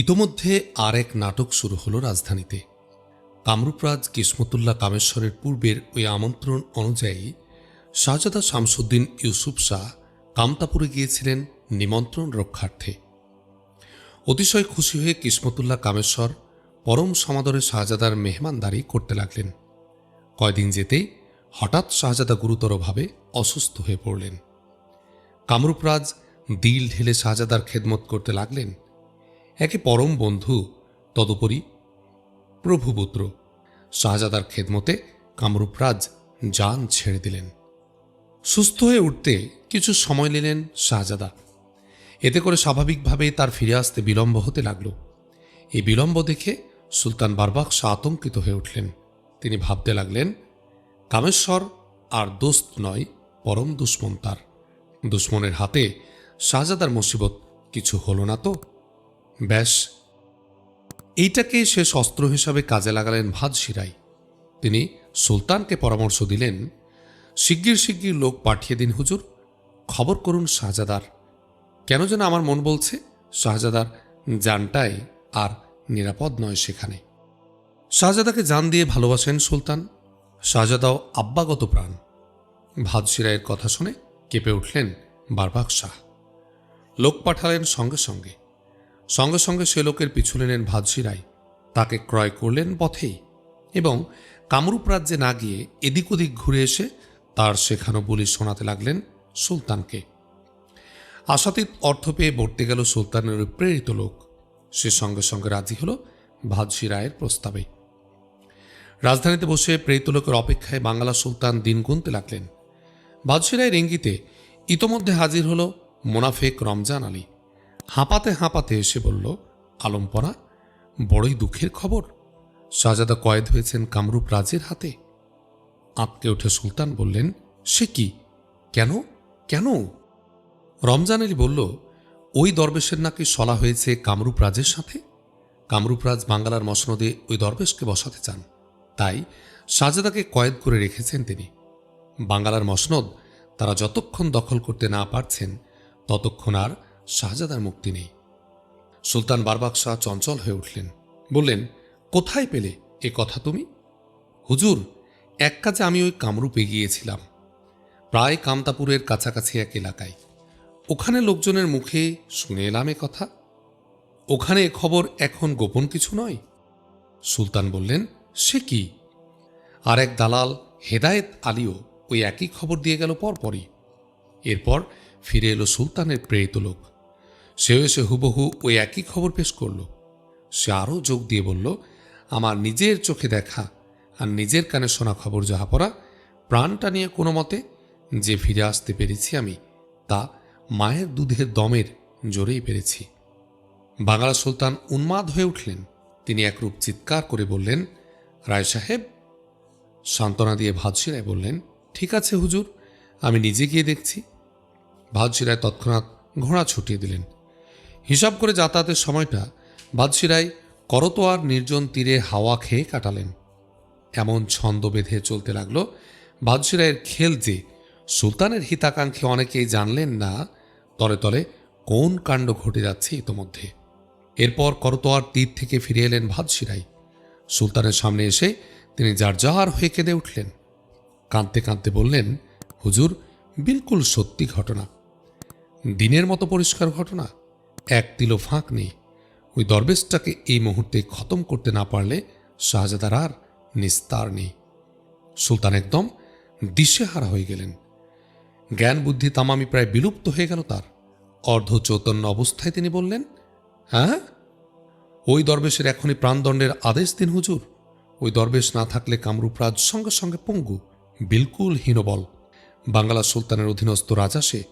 ইতোমধ্যে আর এক নাটক শুরু হলো রাজধানীতে। কামরূপরাজ কিসমতুল্লাহ কামেশ্বরের পূর্বের ওই আমন্ত্রণ অনুযায়ী শাহজাদা শামসুদ্দিন ইউসুফ শাহ কামতাপুরে গিয়েছিলেন নিমন্ত্রণ রক্ষার্থে। অতিশয় খুশি হয়ে কিসমতুল্লাহ কামেশ্বর পরম সমাদরে শাহজাদার মেহমানদারি করতে লাগলেন। কয়দিন যেতেই হঠাৎ শাহজাদা গুরুতরভাবে অসুস্থ হয়ে পড়লেন। কামরূপরাজ দিল ঢেলে শাহজাদার খেদমত করতে লাগলেন। একে পরম বন্ধু, তদুপরি প্রভুপুত্র। শাহজাদার খেদমতে কামরূপরাজ যান ছেড়ে দিলেন। সুস্থ হয়ে উঠতে কিছু সময় নিলেন শাহজাদা। এতে করে স্বাভাবিকভাবেই তার ফিরে আসতে বিলম্ব হতে লাগল। এই বিলম্ব দেখে সুলতান বারবাক আতঙ্কিত হয়ে উঠলেন। তিনি ভাবতে লাগলেন, কামেশ্বর আর দোস্ত নয়, পরম দুশ্মন তার। দুশ্মনের হাতে শাহজাদার মুসিবত কিছু হলো না তো? ব্যাস। এইটাকে শেষ অস্ত্র হিসাবে কাজে লাগালেন ভাদশিরাই তিনি সুলতানকে পরামর্শ দিলেন, শিগগির শিগগির লোক পাঠিয়ে দিন হুজুর। খবর করুন শাহজাদার। কেন যেন আমার মন বলছে, শাহজাদার জানটাই আর নিরাপদ নয় সেখানে। শাহজাদাকে জান দিয়ে ভালোবাসেন সুলতান। শাহজাদাও আব্বাগত প্রাণ। ভাদশিরাইয়ের কথা শুনে কেঁপে উঠলেন বারবাক শাহ। লোক পাঠালেন সঙ্গে সঙ্গে। সঙ্গে সঙ্গে সে লোকের পিছু নিলেন ভাদশিরাই তাকে ক্রয় করলেন পথেই এবং কামরূপ রাজ্যে না গিয়ে এদিক ওদিক ঘুরে এসে তার শেখানো বলি শোনাতে লাগলেন সুলতানকে। আশাতীত অর্থ পেয়ে বর্তে গেল সুলতানের প্রেরিত লোক। সে সঙ্গে সঙ্গে রাজি হল ভাদশি রায়ের প্রস্তাবে। রাজধানীতে বসে প্রেরিত লোকের অপেক্ষায় বাংলা সুলতান দিন গুনতে লাগলেন। বাদশি রায়ের ইঙ্গিতে ইতোমধ্যে হাজির হল মোনাফেক রমজান আলী। হাঁপাতে হাঁপাতে এসে বলল আলমপনা বড়ই দুঃখের খবর। শাহজাদা কয়েদ হয়েছেন কামরূপ রাজের হাতে। আঁতকে উঠে সুলতান বললেন, সে কি? কেন? কেন? রমজান আলী বলল, ওই দরবেশের নাকি সলা হয়েছে কামরূপ রাজের সাথে। কামরূপ রাজ বাঙ্গালার মসনদে ওই দরবেশকে বসাতে চান। তাই শাহজাদাকে কয়েদ করে রেখেছেন তিনি। বাঙ্গালার মসনদ তারা যতক্ষণ দখল করতে না পারছেন, ততক্ষণ আর শাহজাদার মুক্তি নেই। সুলতান বারবাক শাহ চঞ্চল হয়ে উঠলেন। বললেন, কোথায় পেলে এ কথা তুমি? হুজুর, এক কাজে আমি ওই কামরূপে গিয়েছিলাম প্রায় কামতাপুরের কাছাকাছি এক এলাকায়। ওখানে লোকজনের মুখে শুনে এলাম এ কথা। ওখানে এ খবর এখন গোপন কিছু নয়? সুলতান বললেন, সে কি? আর এক দালাল হেদায়েত আলীও ওই একই খবর দিয়ে গেল পরপরই। এরপর ফিরে এলো সুলতানের প্রেরিত লোক। সেও এসে হুবহু ওই একই খবর পেশ করল। সে আরও যোগ দিয়ে বলল, আমার নিজের চোখে দেখা আর নিজের কানে শোনা খবর যাহা পড়া, প্রাণটা নিয়ে কোনো মতে যে ফিরে আসতে পেরেছি আমি, তা মায়ের দুধের দমের জোরেই পেরেছি। বাংলা সুলতান উন্মাদ হয়ে উঠলেন। তিনি একরূপ চিৎকার করে বললেন, রায় সাহেব! সান্ত্বনা দিয়ে ভাদশিরায় বললেন, ঠিক আছে হুজুর, আমি নিজে গিয়ে দেখছি। ভাদশিরায় তৎক্ষণাৎ ঘোড়া ছুটিয়ে দিলেন। হিসাব করে যাতায়াতের সময়টা বাদশিরায় করতোয়ার নির্জন তীরে হাওয়া খেয়ে কাটালেন। এমন ছন্দ বেঁধে চলতে লাগল বাদশিরায়ের খেল যে সুলতানের হিতাকাঙ্ক্ষী অনেকেই জানলেন না, তলে তলে কোন কাণ্ড ঘটে যাচ্ছে ইতোমধ্যে। এরপর করতোয়ার তীর থেকে ফিরে এলেন ভাদশিরাই সুলতানের সামনে এসে তিনি যার যার হয়ে কেঁদে উঠলেন। কাঁদতে কাঁদতে বললেন, হুজুর, বিলকুল সত্যি ঘটনা। দিনের মতো পরিষ্কার ঘটনা। এক তিলো ফাঁক নেই। ওই দরবেশটাকে এই মুহূর্তে খতম করতে না পারলে শাহজাদার আর নিস্তার নেই। সুলতান একদম দিশেহারা হয়ে গেলেন। জ্ঞান বুদ্ধি তামামি প্রায় বিলুপ্ত হয়ে গেল তার। অর্ধ চৈতন্য অবস্থায় তিনি বললেন হ্যাঁ? ওই দরবেশের এখনই প্রাণদণ্ডের আদেশ দিন হুজুর। ওই দরবেশ না থাকলে কামরূপ রাজ সঙ্গে সঙ্গে পঙ্গু, বিলকুল হীনবল। বাংলা সুলতানের অধীনস্থ রাজা সে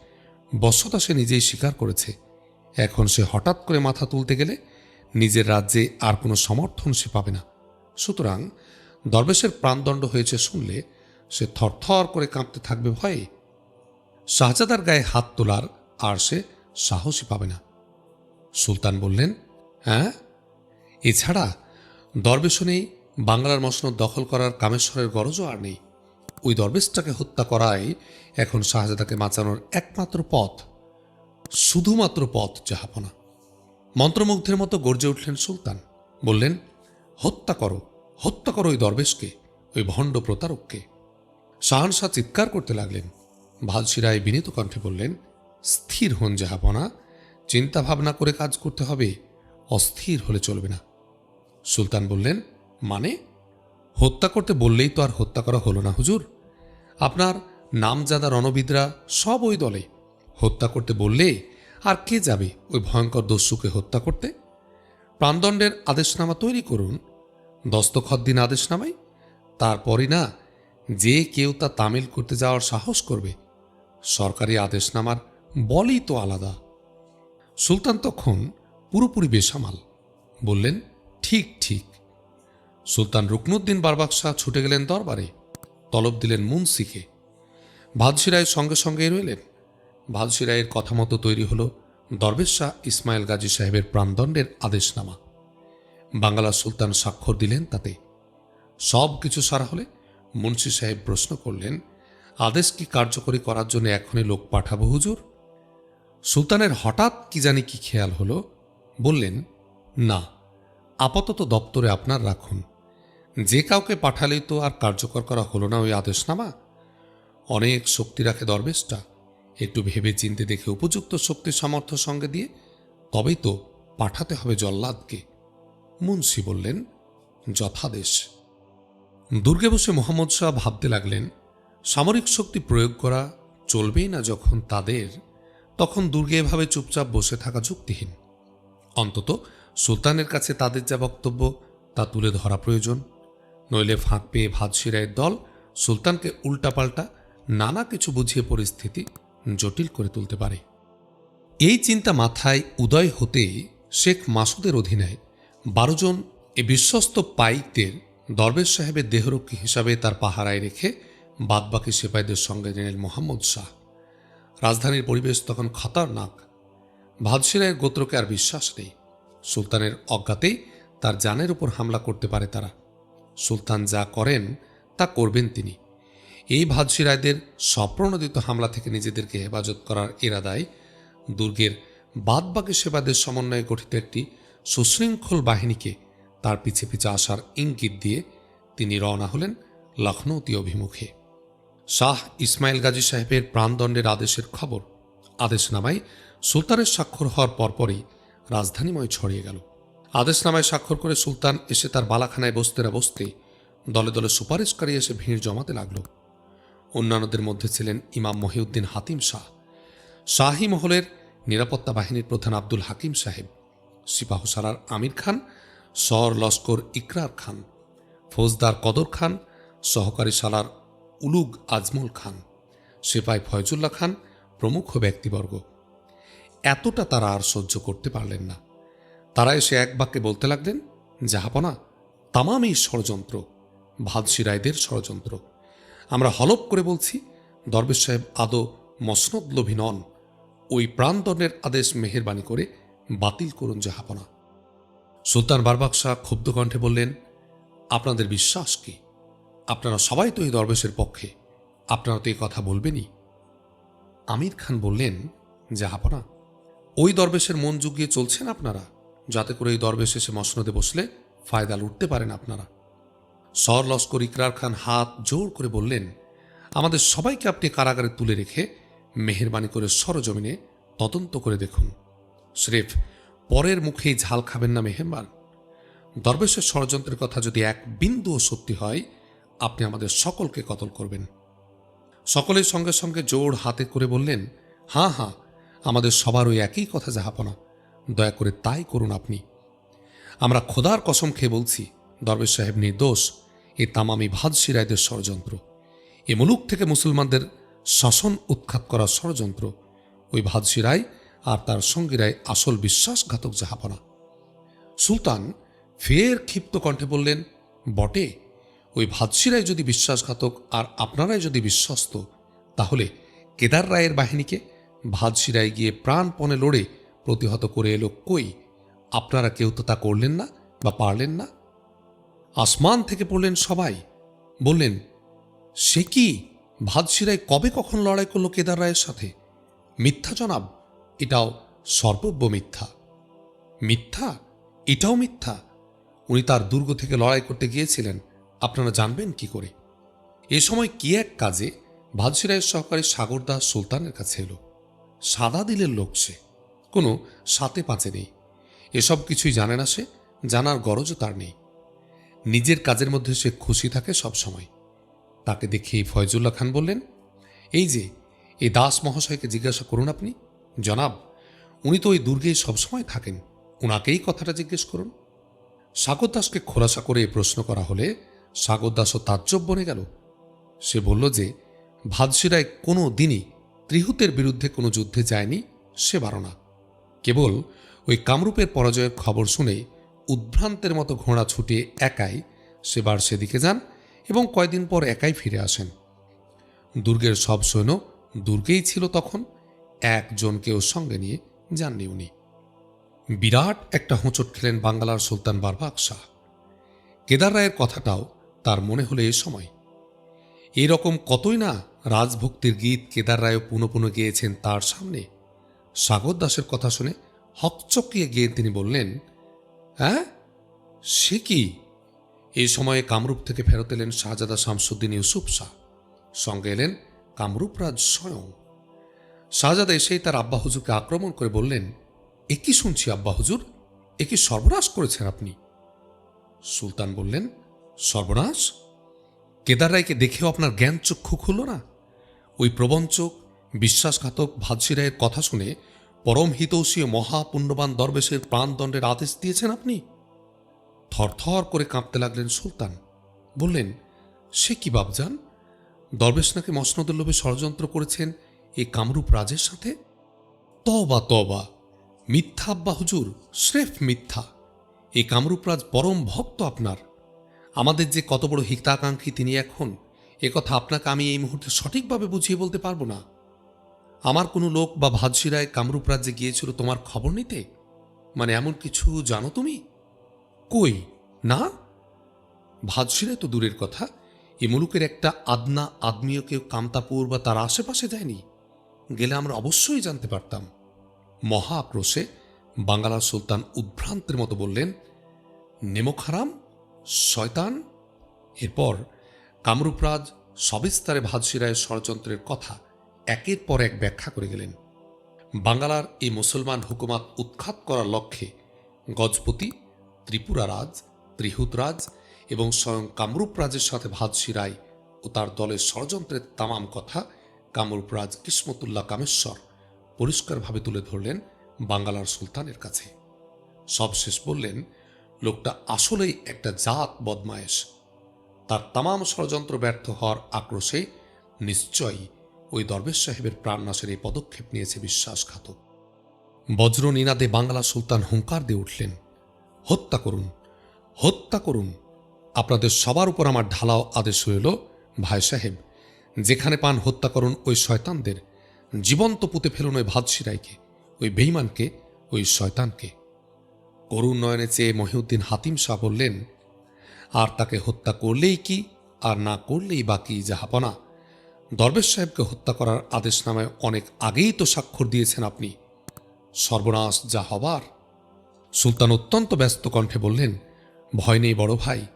বশ্যতা সে নিজেই স্বীকার করেছে। এখন সে হঠাৎ করে মাথা তুলতে গেলে নিজের রাজ্যে আর কোনো সমর্থন সে পাবে না। সুতরাং দরবেশের প্রাণদণ্ড হয়েছে শুনলে সে থরথর করে কাঁপতে থাকবে ভয়ে। শাহজাদার গায়ে হাত তোলার আর সে সাহসই পাবে না। সুলতান বললেন হ্যাঁ? এছাড়া দরবেশও নেই, বাংলার মসনদ দখল করার কামেশ্বরের গরজও আর নেই। ওই দরবেশটাকে হত্যা করাই এখন শাহজাদাকে বাঁচানোর একমাত্র পথ। শুধুমাত্র পথ জাহাপনা মন্ত্রমুগ্ধের মতো গর্জে উঠলেন সুলতান। বললেন, হত্যা করো হত্যা করো ওই দরবেশকে, ওই ভণ্ড প্রতারককে। শাহানশাহ চিৎকার করতে লাগলেন। ভালসিরায় বিনীত কণ্ঠে বললেন, স্থির হন জাহাপনা চিন্তা ভাবনা করে কাজ করতে হবে, অস্থির হলে চলবে না। সুলতান বললেন মানে? হত্যা করতে বললেই তো আর হত্যা করা হলো না হুজুর। আপনার নামজাদা রণবিদরা সব ওই দলে হত্যা করতে বললে আর কে যাবে ওই ভয়ঙ্কর দস্যুকে হত্যা করতে? প্রাণদণ্ডের আদেশনামা তৈরি করুন দস্তখত দিন আদেশনামায়, তারপরই না যে কেউ তা তামিল করতে যাওয়ার সাহস করবে। সরকারি আদেশনামার বলই তো আলাদা। সুলতান তখন পুরোপুরি বেসামাল, বললেন, ঠিক ঠিক। সুলতান রুকনুদ্দিন বারবাক শাহ ছুটে গেলেন দরবারে, তলব দিলেন মুন্সিকে। ভাদশিরায়ের সঙ্গে সঙ্গে রইলেন। ভাদশিরায়ের কথা মতো তৈরি হল দরবেশ শাহ ইসমাইল গাজী সাহেবের প্রাণদণ্ডের আদেশনামা। বাংলা সুলতান স্বাক্ষর দিলেন তাতে। সব কিছু সারা হলে মুন্সি সাহেব প্রশ্ন করলেন, আদেশ কি কার্যকরী করার জন্য এখনই লোক পাঠাবো হুজুর? সুলতানের হঠাৎ কি জানি কি খেয়াল হলো, বললেন, না, আপাতত দপ্তরে আপনার রাখুন। যে কাউকে পাঠালেই তো আর কার্যকর করা হলো না ওই আদেশনামা। অনেক শক্তি রাখে দরবেশটা। একটু ভেবে চিনতে দেখে উপযুক্ত শক্তি সামর্থ্য সঙ্গে দিয়ে, তবেই তো পাঠাতে হবে জল্লাদকে। মুন্সি বললেন, যথাদেশ। দুর্গে বসে মোহাম্মদ শাহ ভাবতে লাগলেন, সামরিক শক্তি প্রয়োগ করা চলবেই না যখন তাদের, তখন দুর্গে এভাবে চুপচাপ বসে থাকা যুক্তিহীন। অন্তত সুলতানের কাছে তাদের যা বক্তব্য, তা তুলে ধরা প্রয়োজন। নইলে ফাঁক পেয়ে ভাদশিরায়ের দল সুলতানকে উল্টাপাল্টা নানা কিছু বুঝিয়ে পরিস্থিতি জটিল করে তুলতে পারে। এই চিন্তা মাথায় উদয় হতে শেখ মাসুদের অধীনে বারো জন এ বিশ্বস্ত পাইকদের দরবেশ সাহেবের দেহরক্ষী হিসাবে তার পাহারায় রেখে বাদবাকি সিপাহীদের সঙ্গে নিলেন মোহাম্মদ শাহ। রাজধানীর পরিবেশ তখন খতরনাক। ভাদশিরায়ের গোত্রকে আর বিশ্বাস নেই। সুলতানের অজ্ঞাতেই তার জানের উপর হামলা করতে পারে তারা। সুলতান যা করেন তা করবেন তিনি। এই ভাদশিরায়দের স্বপ্রণোদিত হামলা থেকে নিজেদেরকে হেফাজত করার ইরাদায় দুর্গের বাদবাকি সেবাদের সমন্বয়ে গঠিত একটি সুশৃঙ্খল বাহিনীকে তার পিছে পিছে আসার ইঙ্গিত দিয়ে তিনি রওনা হলেন লখনৌতি অভিমুখে। শাহ ইসমাইল গাজী সাহেবের প্রাণদণ্ডের আদেশের খবর, আদেশনামায় সুলতানের স্বাক্ষর হওয়ার পরপরই রাজধানীময় ছড়িয়ে গেল। আদেশনামায় স্বাক্ষর করে সুলতান এসে তার বালাখানায় বসতে না বসতে দলে দলে সুপারিশকারী এসে ভিড় জমাতে লাগল। অন্যান্যদের মধ্যে ছিলেন ইমাম মহিউদ্দিন হাতিম শাহ। শাহী মহলের নিরাপত্তা বাহিনীর প্রধান আব্দুল হাকিম সাহেব সিপাহসালার আমির খান সর লস্কর ইকরার খান, ফৌজদার কদর খান, সহকারী সালার উলুগ আজমল খান সেপাই ফয়জুল্লাহ খান প্রমুখ ব্যক্তিবর্গ। এতটা তারা আর সহ্য করতে পারলেন না। তারা এসে এক বাক্যে বলতে লাগলেন, জাহাপনা, তামাম এই ষড়যন্ত্র ভাদশিরায়দের ষড়যন্ত্র। আমরা হলপ করে বলছি, দরবেশ সাহেব আদৌ মসনদলোভী নন। ওই প্রাণদণ্ডের আদেশ মেহেরবানি করে বাতিল করুন জাহাপনা সুলতান বারবাক শাহ ক্ষুব্ধ কণ্ঠে বললেন, আপনাদের বিশ্বাস কি? আপনারা সবাই তো এই দরবেশের পক্ষে। আপনারা তো এই কথা বলবেনই। আমির খান বললেন জাহাপনা ওই দরবেশের মন জুগিয়ে চলছেন আপনারা, যাতে করে এই দরবেশ এসে মসনদে বসলে ফায়দা লুটতে পারেন আপনারা। সর লস্কর ইকরার খান হাত জোর করে বললেন, আমাদের সবাইকে আপনি কারাগারে তুলে রেখে মেহেরবানি করে সরজমিনে তদন্ত করে দেখুন। স্রেফ, পরের মুখেই ঝাল খাবেন না মেহেরবান। দরবেশের ষড়যন্ত্রের কথা যদি এক বিন্দুও সত্যি হয়, আপনি আমাদের সকলকে কতল করবেন। সকলের সঙ্গে সঙ্গে জোর হাতে করে বললেন, হাঁ হাঁ, আমাদের সবার ওই একই কথা জাহাপনা দয়া করে তাই করুন আপনি। আমরা খোদার কসম খেয়ে বলছি দরবেশ সাহেব নির্দোষ এ তামামি ভাদশিরায়দের ষড়যন্ত্র। এ মুলুক থেকে মুসলমানদের শাসন উৎখাত করার ষড়যন্ত্র। ওই ভাদশিরায় আর তার সঙ্গীরাই আসল বিশ্বাসঘাতক জাহাপনা। সুলতান ফের ক্ষিপ্ত কণ্ঠে বললেন, বটে, ওই ভাদশিরাই যদি বিশ্বাসঘাতক আর আপনারাই যদি বিশ্বস্ত, তাহলে কেদার রায়ের বাহিনীকে ভাদশিরায় গিয়ে প্রাণপণে লড়ে প্রতিহত করে এলো কই? আপনারা কেউ তো তা করলেন না বা পারলেন না? আসমান থেকে পড়লেন সবাই। বললেন, সে কি? ভাদশিরায় কবে কখন লড়াই করল কেদার রায়ের সাথে? মিথ্যা, জনাব। এটাও সর্বব্য মিথ্যা। মিথ্যা? এটাও মিথ্যা? উনি তার দুর্গ থেকে লড়াই করতে গিয়েছিলেন। আপনারা জানবেন কি করে? এ সময় কি এক কাজে? ভাদসিরায়ের সহকারী সাগর দাস সুলতানের কাছে এলো। সাদা দিলের লোক সে। কোনো সাতে পাঁচে নেই। এসব কিছুই জানে না সে, জানার গরজও তার নেই। নিজের কাজের মধ্যে সে খুশি থাকে সব সময়। তাকে দেখেই ফয়জুল্লাহ খান বললেন, এই যে, এই দাস মহাশয়কে জিজ্ঞাসা করুন আপনি। জনাব, উনি তো ওই দুর্গেই সবসময় থাকেন। ওনাকেই কথাটা জিজ্ঞেস করুন। সাগর দাসকে খোলাসা করে প্রশ্ন করা হলে সাগর দাসও তাজ্জব বনে গেল। সে বলল যে ভাদসিরায় কোনো দিনই ত্রিহুতের বিরুদ্ধে কোনো যুদ্ধে যায়নি সে বারণা। কেবল ওই কামরূপের পরাজয়ের খবর শুনে উদ্ভ্রান্তের মতো ঘোড়া ছুটিয়ে একাই সেবার সেদিকে যান এবং কয়দিন পর একাই ফিরে আসেন। দুর্গের সব সৈন্য দুর্গেই ছিল তখন, একজনকেও সঙ্গে নিয়ে যাননি উনি। বিরাট একটা হোঁচট খেলেন বাংলার সুলতান বারবাক শাহ। কেদার রায়ের কথাটাও তার মনে হলো এ সময়। এরকম কতই না রাজভক্তির গীত কেদার রায়ও পুনঃ পুনঃ গেয়েছেন তার সামনে। সাগর দাসের কথা শুনে হকচকিয়ে গিয়ে তিনি বললেন হ্যাঁ? সে কি? এই সময়ে কামরূপ থেকে ফেরত এলেন শাহজাদা শামসুদ্দিন ইউসুফ শাহ। সঙ্গে এলেন কামরূপ রাজ স্বয়ং। শাহজাদা এসেই তার আব্বা হুজুরকে আক্রমণ করে বললেন, এ কি শুনছি আব্বা হুজুর? এ কি সর্বনাশ করেছেন আপনি? সুলতান বললেন, সর্বনাশ? কেদার রায়কে দেখেও আপনার জ্ঞান চক্ষু খুলল না? ওই প্রবঞ্চক, বিশ্বাসঘাতক ভাদসি রায়ের কথা শুনে পরম হিতৌষী ও মহাপুণ্যবান দরবেশের প্রাণদণ্ডের আদেশ দিয়েছেন আপনি? থরথর করে কাঁপতে লাগলেন সুলতান। বললেন, সে কি বাবজান দরবেশ নাকি মসনদের লোভে ষড়যন্ত্র করেছেন এই কামরূপ রাজের সাথে? তবা তবা মিথ্যা আব্বা হুজুর, স্রেফ মিথ্যা। এই কামরূপ রাজ পরম ভক্ত আপনার। আমাদের যে কত বড় হিতাকাঙ্ক্ষী তিনি এখন, এ কথা আপনাকে আমি এই মুহূর্তে সঠিকভাবে বুঝিয়ে বলতে পারব না। আমার কোনো লোক বা ভাদশিরায় কামরূপ রাজ্যে গিয়েছিল তোমার খবর নিতে? মানে এমন কিছু জানো তুমি? কই? না? ভাদশিরায় তো দূরের কথা। এ মুলুকের একটা আদনা আদমীয় কেউ কামতাপুর বা তার আশেপাশে যায়নি। গেলে আমরা অবশ্যই জানতে পারতাম। মহা আক্রোশে বাংলার সুলতান উদ্ভ্রান্তের মতো বললেন নেমোখারাম শয়তান। এরপর কামরূপরাজ সবিস্তারে ভাদশিরায়ের ষড়যন্ত্রের কথা একের পর এক ব্যাখ্যা করে গেলেন। বাংলার এই মুসলমান হুকুমাত উৎখাত করার লক্ষ্যে গজপতি, ত্রিপুরা রাজ, ত্রিহুত রাজ এবং স্বয়ং কামরূপ রাজের সাথে ভাদশি রায় ও তার দলের ষড়যন্ত্রের তামাম কথা কামরূপ রাজ কিসমতুল্লাহ কামেশ্বর পরিষ্কারভাবে তুলে ধরলেন বাঙ্গালার সুলতানের কাছে। সবশেষ বললেন, লোকটা আসলেই একটা জাত বদমায়েশ। তার তামাম ষড়যন্ত্র ব্যর্থ হওয়ার আক্রোশে নিশ্চয়ই ওই দরবেশ সাহেবের প্রাণনাশের এই পদক্ষেপ নিয়েছে বিশ্বাসঘাতক। বজ্র নিনাদে বাংলা সুলতান হুঙ্কার দিয়ে উঠলেন, হত্যা করুন হত্যা করুন। আপনাদের সবার উপর আমার ঢালাও আদেশ হইল, ভাই সাহেব, যেখানে পান হত্যা করুন ওই শয়তানদের। জীবন্ত পুঁতে ফেলুন ওই ভাদশিরাইকে ওই বেইমানকে ওই শয়তানকে। করুণ নয়নে চেয়ে মহিউদ্দিন হাতিম শাহ বললেন, আর তাকে হত্যা করলেই কি, আর না করলেই বাকি জাহাপনা দরবেশ সাহেবকে হত্যা করার আদেশনামায় অনেক আগেই তো স্বাক্ষর দিয়েছেন আপনি। সর্বনাশ যা হবার। সুলতান অত্যন্ত ব্যস্ত কণ্ঠে বললেন, ভয় নেই বড় ভাই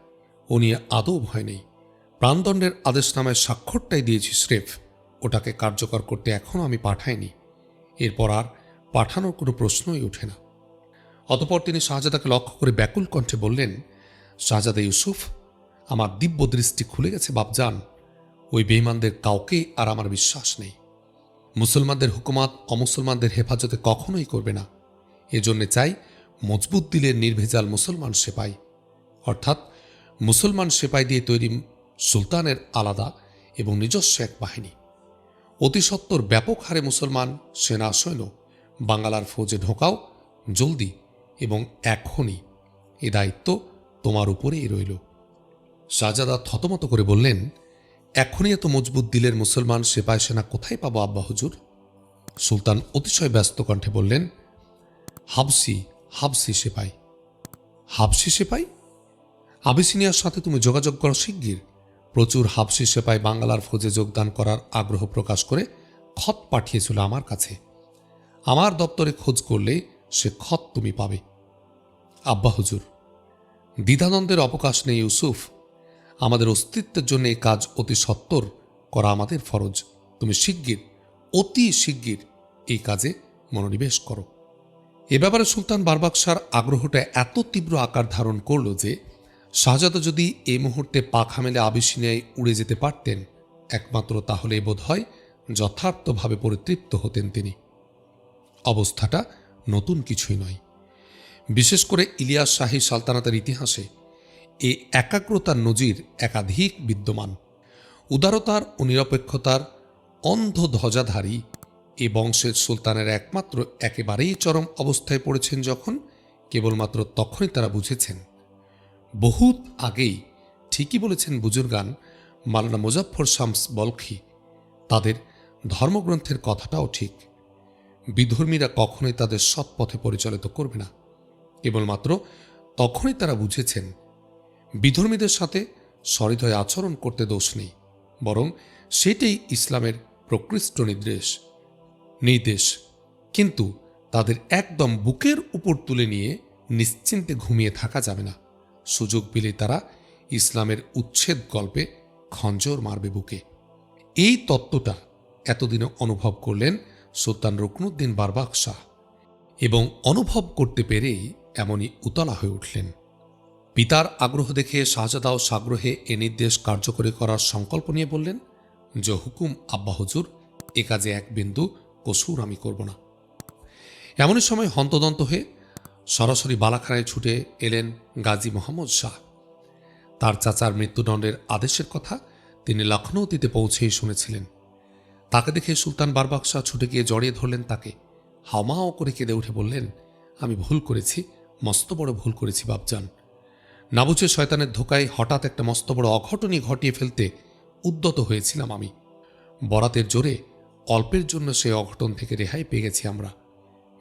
ও নিয়ে আদৌ ভয় নেই। প্রাণদণ্ডের আদেশনামায় স্বাক্ষরটাই দিয়েছি স্রেফ, ওটাকে কার্যকর করতে এখনও আমি পাঠাইনি। এরপর আর পাঠানোর কোনো প্রশ্নই ওঠে না। অতপর তিনি শাহজাদাকে লক্ষ্য করে ব্যাকুল কণ্ঠে বললেন, শাহজাদা ইউসুফ, আমার দিব্য দৃষ্টি খুলে গেছে, বাপজান। ওই বেইমানদের কাউকে আর আমার বিশ্বাস নেই। মুসলমানদের হুকুমাত অমুসলমানদের হেফাজতে কখনোই করবে না। এজন্যে চাই মজবুত দিলের নির্ভেজাল মুসলমান সেপাই। অর্থাৎ মুসলমান সেপাই দিয়ে তৈরি সুলতানের আলাদা এবং নিজস্ব এক বাহিনী। অতি সত্বর ব্যাপক হারে মুসলমান সেনা সৈন্য বাংলার ফৌজে ঢোকাও, জলদি এবং এখনই। এ দায়িত্ব তোমার উপরেই রইল। শাহজাদা থতমত করে বললেন এখনই এত মজবুত দিলের মুসলমান সেপাই সেনা কোথায় পাবো আব্বা হুজুর? সুলতান অতিশয় ব্যস্ত কণ্ঠে বললেন, হাবসি হাবসি সেপাই। হাবসি সেপাই? আবিসিনিয়ার সাথে তুমি যোগাযোগ করো শিগগির। প্রচুর হাবসি সেপাই বাংলার ফৌজে যোগদান করার আগ্রহ প্রকাশ করে খত পাঠিয়েছিল আমার কাছে। আমার দপ্তরে খোঁজ করলে সে খত তুমি পাবে। আব্বা হুজুর দ্বিধানন্দের অবকাশ নেই ইউসুফ। আমাদের অস্তিত্বের জন্য এই কাজ অতি সত্বর করা আমাদের ফরজ। তুমি শিগগির, অতি শিগগির এই কাজে মনোনিবেশ করো। এ ব্যাপারে সুলতান বারবাকশার আগ্রহটা এত তীব্র আকার ধারণ করল যে, শাহজাদা যদি এই মুহূর্তে পাখা মেলে আবিসিনিয়ায় উড়ে যেতে পারতেন, একমাত্র তাহলে বোধ হয় যথার্থভাবে পরিতৃপ্ত হতেন তিনি। অবস্থাটা নতুন কিছুই নয়। বিশেষ করে ইলিয়াস শাহী সালতানাতের ইতিহাসে এই একাগ্রতার নজির একাধিক বিদ্যমান। উদারতার ও নিরপেক্ষতার অন্ধ ধ্বজাধারী এ বংশের সুলতানের একমাত্র একেবারেই চরম অবস্থায় পড়েছেন যখন কেবলমাত্র তখনই তারা বুঝেছেন। বহুত আগেই ঠিকই বলেছেন বুজুর্গান মালানা মুজাফর শামস বলখি, তাদের ধর্মগ্রন্থের কথাটাও ঠিক। বিধর্মীরা কখনোই তাদের সৎ পথে পরিচালিত করবে না। কেবলমাত্র তখনই তারা বুঝেছেন বিধর্মীদের সাথে সহৃদয় আচরণ করতে দোষ নেই, বরং সেটাই ইসলামের প্রকৃষ্ট নির্দেশ নির্দেশ। কিন্তু তাদের একদম বুকের উপর তুলে নিয়ে নিশ্চিন্তে ঘুমিয়ে থাকা যাবে না। সুযোগ পেলে তারা ইসলামের উচ্ছেদ গল্পে খঞ্জর মারবে বুকে। এই তত্ত্বটা এতদিনে অনুভব করলেন সুলতান রুকনুদ্দিন বারবাক শাহ এবং অনুভব করতে পেরেই এমনই উতলা হয়ে উঠলেন। পিতার আগ্রহ দেখে শাহজাদাও সাগ্রহে এ নির্দেশ কার্যকরী করার সংকল্প নিয়ে বললেন, যে হুকুম আব্বা হুজুর, এ কাজে এক বিন্দু কসুর আমি করব না। এমনই সময় হন্তদন্ত হয়ে সরাসরি বালাখানায় ছুটে এলেন গাজী মোহাম্মদ শাহ। তার চাচার মৃত্যুদণ্ডের আদেশের কথা তিনি লখনৌতিতে পৌঁছেই শুনেছিলেন। তাকে দেখে সুলতান বারবাক শাহ ছুটে গিয়ে জড়িয়ে ধরলেন তাকে। হামাও করে কেঁদে উঠে বললেন, আমি ভুল করেছি, মস্ত বড় ভুল করেছি, বাপজান। নাবুচে শয়তানের ধোকায় হঠাৎ একটা মস্ত বড় অঘটনই ঘটিয়ে ফেলতে উদ্যত হয়েছিলাম আমি। বরাতের জোরে অল্পের জন্য সে অঘটন থেকে রেহাই পেয়ে গেছি আমরা।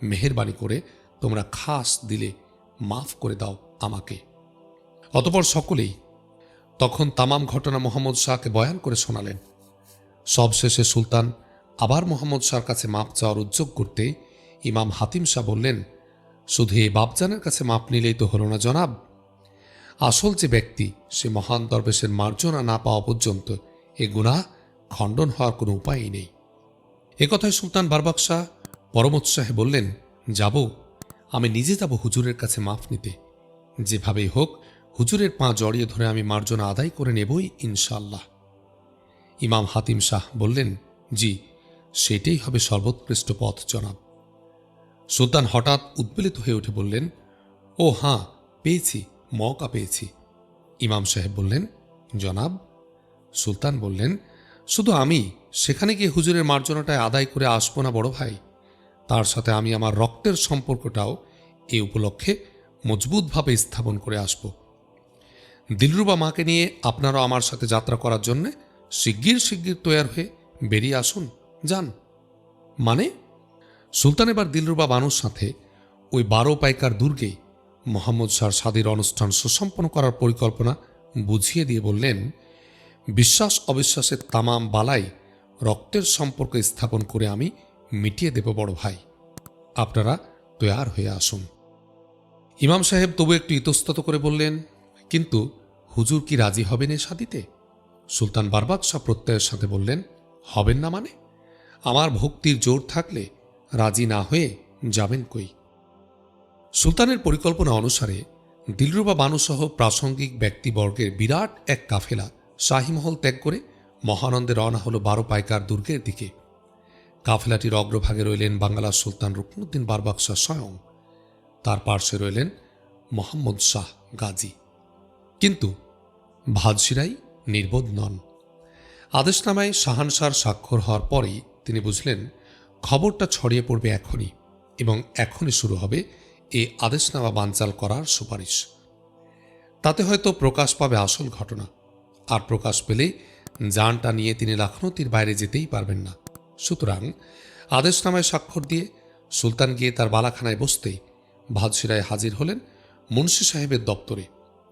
মেহেরবানি করে তোমরা খাস দিলে মাফ করে দাও আমাকে। অতপর সকলেই তখন তামাম ঘটনা মোহাম্মদ শাহকে বয়ান করে শোনালেন। সবশেষে সুলতান আবার মোহাম্মদ শাহর কাছে মাপ চাওয়ার উদ্যোগ করতে ইমাম হাতিম শাহ বললেন, শুধু এই বাপজানের কাছে মাপ নিলেই তো হলো না জনাব। আসল যে ব্যক্তি, সে মহান দরবেশের মার্জনা না পাওয়া পর্যন্ত এ গুনাহ খণ্ডন হওয়ার কোনো উপায়ই নেই। এ কথায় সুলতান বারবাক শাহ পরমোৎসাহে বললেন, যাব, আমি নিজে যাব হুজুরের কাছে মাফ নিতে। যেভাবেই হোক, হুজুরের পা জড়িয়ে ধরে আমি মার্জনা আদায় করে নেবই ইনশাল্লাহ ইমাম হাতিম শাহ বললেন, জি, সেটাই হবে সর্বোৎকৃষ্ট পথ, জনাব। সুলতান হঠাৎ উদ্বেলিত হয়ে উঠে বললেন ও হাঁ পেয়েছি। মৌকা পেয়েছি। ইমাম সাহেব বললেন, জনাব। সুলতান বললেন, শুধু আমি, সেখানে গিয়ে হুজুরের মার্জনাটায় আদায় করে আসব না বড় ভাই। তার সাথে আমি আমার রক্তের সম্পর্কটাও এই উপলক্ষে মজবুতভাবে স্থাপন করে আসব। দিলরুবা মাকে নিয়ে আপনারাও আমার সাথে যাত্রা করার জন্যে শিগগির শিগগির তৈয়ার হয়ে বেরিয়ে আসুন, যান। মানে? সুলতান এবার দিলরুবা বানুর সাথে ওই বারো পাইকার দুর্গেই মোহাম্মদ শাহর সাদির অনুষ্ঠান সুসম্পন্ন করার পরিকল্পনা বুঝিয়ে দিয়ে বললেন, বিশ্বাস অবিশ্বাসের তামাম বালাই রক্তের সম্পর্ক স্থাপন করে আমি মিটিয়ে দেব, বড় ভাই। আপনারা তৈয়ার হয়ে আসুন। ইমাম সাহেব তবু একটু ইতস্তত করে বললেন, কিন্তু হুজুর কি রাজি হবেন এ শাদিতে সুলতান বারবাদ শাহ প্রত্যয়ের সাথে বললেন, হবেন না মানে? আমার ভক্তির জোর থাকলে রাজি না হয়ে যাবেন কই? সুলতানের পরিকল্পনা অনুসারে, দিলরুবা বানুসহ প্রাসঙ্গিক ব্যক্তিবর্গের বিরাট এক কাফেলা শাহীমহল ত্যাগ করে মহানন্দে রওনা হল বারো পাইকার দুর্গের দিকে। কাফেলাটির অগ্রভাগে রইলেন বাংলার সুলতান রুকনুদ্দিন বারবাক শাহ স্বয়ং। তার পার্শ্বে রইলেন মোহাম্মদ শাহ গাজী। কিন্তু ভাদশিরাই নির্বোধ নন। আদেশনামায় শাহানশার স্বাক্ষর হওয়ার পরেই তিনি বুঝলেন, খবরটা ছড়িয়ে পড়বে এখনই এবং এখনই শুরু হবে এই আদেশনামা বানচাল করার সুপারিশ। তাতে হয়তো প্রকাশ পাবে আসল ঘটনা। আর প্রকাশ পেলে যানটা নিয়ে তিনি লাখনৌতির বাইরে যেতেই পারবেন না। সুতরাং আদেশনামায় স্বাক্ষর দিয়ে সুলতান গিয়ে তার বালাখানায় বসতেই ভাদশিরায় হাজির হলেন মুন্সি সাহেবের দপ্তরে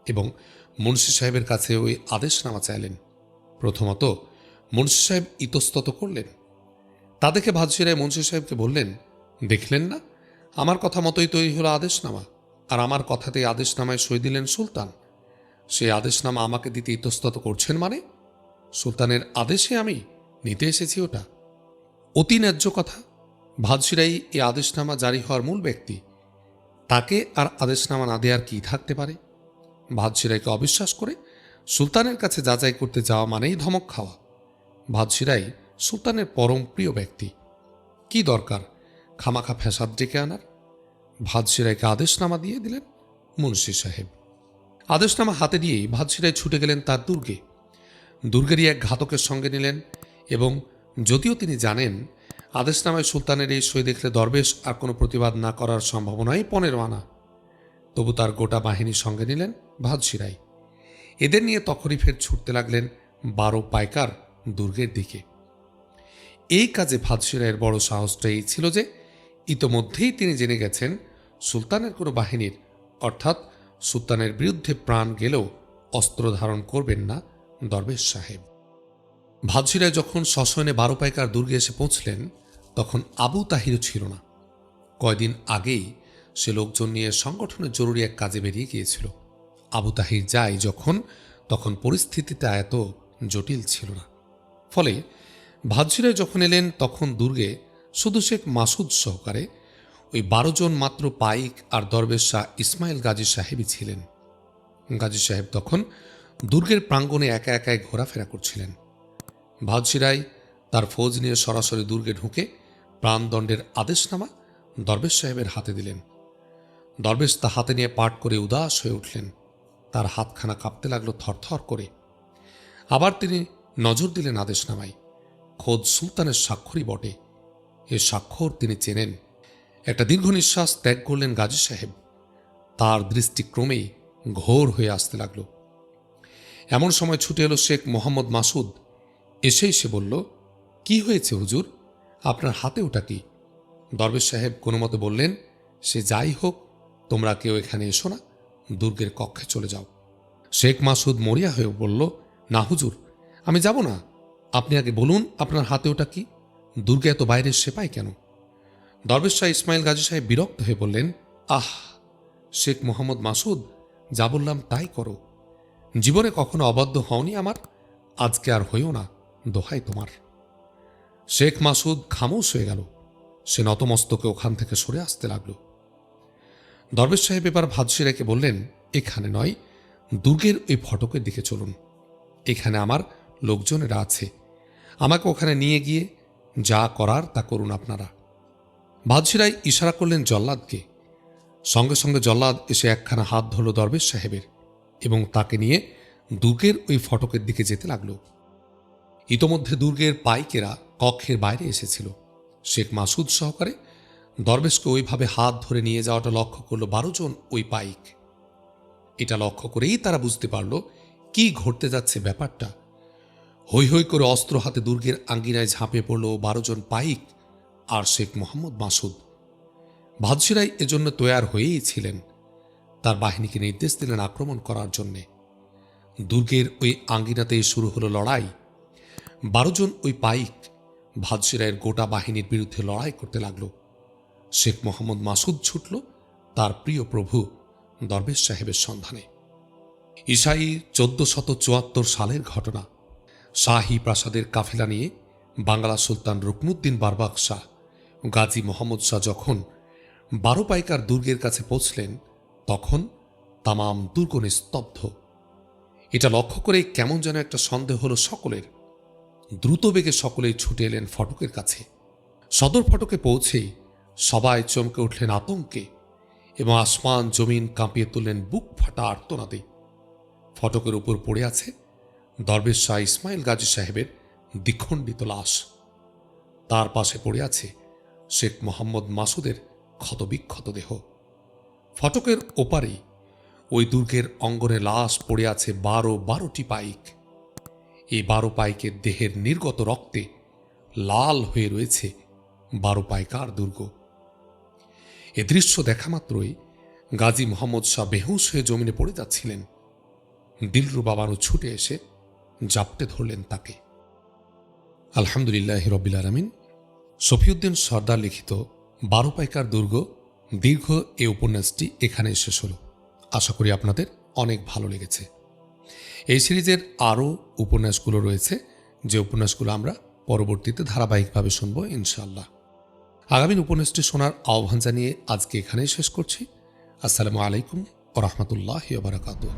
এবং মুন্সি সাহেবের কাছে ওই আদেশনামা চাইলেন। প্রথমত মুন্সি সাহেব ইতস্তত করলেন। তা দেখে ভাদশিরায় মুন্সি সাহেবকে বললেন, দেখলেন না? আমার কথা মতোই তৈরি হলো আদেশনামা। আর আমার কথাতেই আদেশনামায় সই দিলেন সুলতান। সেই আদেশনামা আমাকে দিতে ইতস্তত করছেন মানে? সুলতানের আদেশে আমি নিতে এসেছি ওটা। অতি ন্যায্য কথা। ভাদশিরাই এই আদেশনামা জারি হওয়ার মূল ব্যক্তি। তাকে আর আদেশনামা না দেওয়ার কি থাকতে পারে? ভাদশিরাইকে অবিশ্বাস করে সুলতানের কাছে যাচাই করতে যাওয়া মানেই ধমক খাওয়া। ভাদশিরাই সুলতানের পরম প্রিয় ব্যক্তি। কি দরকার? খামাখা ফ্যাসাদ ডেকে আনার। ভাদশিরাইকে আদেশনামা দিয়ে দিলেন মুন্সি সাহেব। আদেশনামা হাতে দিয়েই ভাদশিরাই ছুটে গেলেন তার দুর্গে। দুর্গেরই এক ঘাতকের সঙ্গে নিলেন এবং যদিও তিনি জানেন, আদেশনামায় সুলতানের এই সই দেখলে দরবেশ আর কোনো প্রতিবাদ না করার সম্ভাবনাই পনেরো আনা। তবু তার গোটা বাহিনী সঙ্গে নিলেন ভাদশিরাই এদের নিয়ে তখনই ফের ছুটতে লাগলেন বারো পাইকার দুর্গের দিকে। এই কাজে ভাদশিরাইয়ের বড় সাহসটা এই ছিল যে ইতোমধ্যেই তিনি জেনে গেছেন সুলতানের কোনো বাহিনীর, অর্থাৎ সুলতানের বিরুদ্ধে প্রাণ গেলেও অস্ত্র ধারণ করবেন না দরবেশ সাহেব। ভাদশিরায় যখন সশয়নে বারো পাইকার দুর্গে এসে পৌঁছলেন, তখন আবু তাহিরও ছিল না। কয়দিন আগেই সে লোকজন নিয়ে সংগঠনের জরুরি এক কাজে বেরিয়ে গিয়েছিল। আবু তাহির যায় যখন, তখন পরিস্থিতিটা এত জটিল ছিল না। ফলে ভাদশিরায় যখন এলেন, তখন দুর্গে শুধু শেখ মাসুদ সহকারে, ওই বারো জন মাত্র পাইক আর দরবেশ শাহ ইসমাইল গাজী সাহেবই ছিলেন। গাজী সাহেব তখন দুর্গের প্রাঙ্গণে একা একাই ঘোরাফেরা করছিলেন। ভাদশিরাই তার ফৌজ নিয়ে সরাসরি দুর্গে ঢুকে প্রাণদণ্ডের আদেশনামা দরবেশ সাহেবের হাতে দিলেন। দরবেশ তা হাতে নিয়ে পাঠ করে উদাস হয়ে উঠলেন। তার হাতখানা কাঁপতে লাগল থরথর করে। আবার তিনি নজর দিলেন আদেশনামায়। খোদ সুলতানের স্বাক্ষরই বটে। এ স্বাক্ষর তিনি চেনেন। একটা দীর্ঘ নিঃশ্বাস ত্যাগ করলেন গাজী সাহেব। তার দৃষ্টিক্রমেই ঘোর হয়ে আসতে লাগল। এমন সময় ছুটে এলো শেখ মোহাম্মদ মাসুদ। এসেই সে বলল, কি হয়েছে হুজুর? আপনার হাতে ওটা কি? দরবেশ সাহেব কোনো মতে বললেন, সে যাই হোক, তোমরা কেউ এখানে এসো না, দুর্গের কক্ষে চলে যাও। শেখ মাসুদ মরিয়া হয়ে বলল, না হুজুর, আমি যাব না। আপনি আগে বলুন, আপনার হাতে ওটা কি? দুর্গে এত বাইরের সেপাই কেন? দরবেশ শাহ ইসমাইল গাজী সাহেব বিরক্ত হয়ে বললেন, আহ, শেখ মোহাম্মদ মাসুদ, যা বললাম তাই করো। জীবনে কখনো অবাধ্য হওনি আমার, আজকে আর হইও না দোহাই তোমার। শেখ মাসুদ খামোশ হয়ে গেল। সে নতমস্তকে ওখান থেকে সরে আসতে লাগল। দরবেশ সাহেব এবার ভাদসি রেখে বললেন, এখানে নয়, দুর্গের ওই ফটকের দিকে চলুন। এখানে আমার লোকজনেরা আছে। আমাকে ওখানে নিয়ে গিয়ে যা করার তা করুন আপনারা। বাদশিরাই ইশারা করলেন জল্লাদকে। সঙ্গে সঙ্গে জল্লাদ এসে একখানা হাত ধরল দরবেশ সাহেবের এবং তাকে নিয়ে দুর্গের ওই ফটকের দিকে যেতে লাগল। ইতোমধ্যে দুর্গের পাইকেরা কক্ষের বাইরে এসেছিল। শেখ মাসুদ সহকারে দরবেশকে ওইভাবে হাত ধরে নিয়ে যাওয়াটা লক্ষ্য করল বারো জন ওই পাইক। এটা লক্ষ্য করেই তারা বুঝতে পারল কি ঘটতে যাচ্ছে ব্যাপারটা। হৈ হৈ করে অস্ত্র হাতে দুর্গের আঙ্গিনায় ঝাঁপে পড়ল বারো জন পাইক আর শেখ মোহাম্মদ মাসুদ। ভাদশিরাই এজন্য তৈয়ার হয়েই ছিলেন। তার বাহিনীকে নির্দেশ দিলেন আক্রমণ করার জন্যে। দুর্গের ওই আঙ্গিনাতেই শুরু হলো লড়াই। বারো জন ওই পাইক ভাদশিরাইয়ের গোটা বাহিনীর বিরুদ্ধে লড়াই করতে লাগল। শেখ মোহাম্মদ মাসুদ ছুটল তার প্রিয় প্রভু দরবেশ সাহেবের সন্ধানে। ইসাই চোদ্দ শত চুয়াত্তর সালের ঘটনা। শাহী প্রাসাদের কাফিলা নিয়ে বাংলা সুলতান রুকনুদ্দিন বারবাক শাহ, গাজী মোহাম্মদ শাহ যখন বারো পাইকার দুর্গের কাছে পৌঁছলেন, তখন তামাম দুর্গ নিস্তব্ধ এটা লক্ষ্য করে কেমন যেন একটা সন্দেহ হলো সকলের। দ্রুত বেগে সকলেই ছুটে এলেন ফটকের কাছে। সদর ফটকে পৌঁছেই সবাই চমকে উঠলেন আতঙ্কে এবং আসমান জমিন কাঁপিয়ে তুললেন বুক ফাটা আর্তনাদে। ফটকের উপর পড়ে আছে দরবেশ শাহ ইসমাইল গাজী সাহেবের দ্বিখণ্ডিত লাশ। তার পাশে পড়ে আছে শেখ মোহাম্মদ মাসুদের ক্ষতবিক্ষত দেহ। ফটকের ওপারেই ওই দুর্গের অঙ্গনে লাশ পড়ে আছে বারো বারোটি পাইক। এই বারো পাইকের দেহের নির্গত রক্তে লাল হয়ে রয়েছে বারো পাইকার দুর্গ। এ দৃশ্য দেখা মাত্রই গাজী মোহাম্মদ শাহ বেহুশ হয়ে জমিনে পড়ে যাচ্ছিলেন। দিলরু বাবানু ছুটে এসে জাপটে ধরলেন তাকে। আলহামদুলিল্লাহ রবিল আলমিন। সফিউদ্দিন সর্দার লিখিত বারো পাইকার দুর্গ দীর্ঘ এই উপন্যাসটি এখানে শেষ হলো। আশা করি আপনাদের অনেক ভালো লেগেছে। এই সিরিজের আরও উপন্যাসগুলো রয়েছে। যে উপন্যাসগুলো আমরা পরবর্তীতে ধারাবাহিকভাবে শুনব ইনশাল্লাহ আগামী উপন্যাসটি শোনার আহ্বান জানিয়ে আজকে এখানেই শেষ করছি। আসসালামু আলাইকুম ও রহমতুল্লাহ বারাকাতুহ।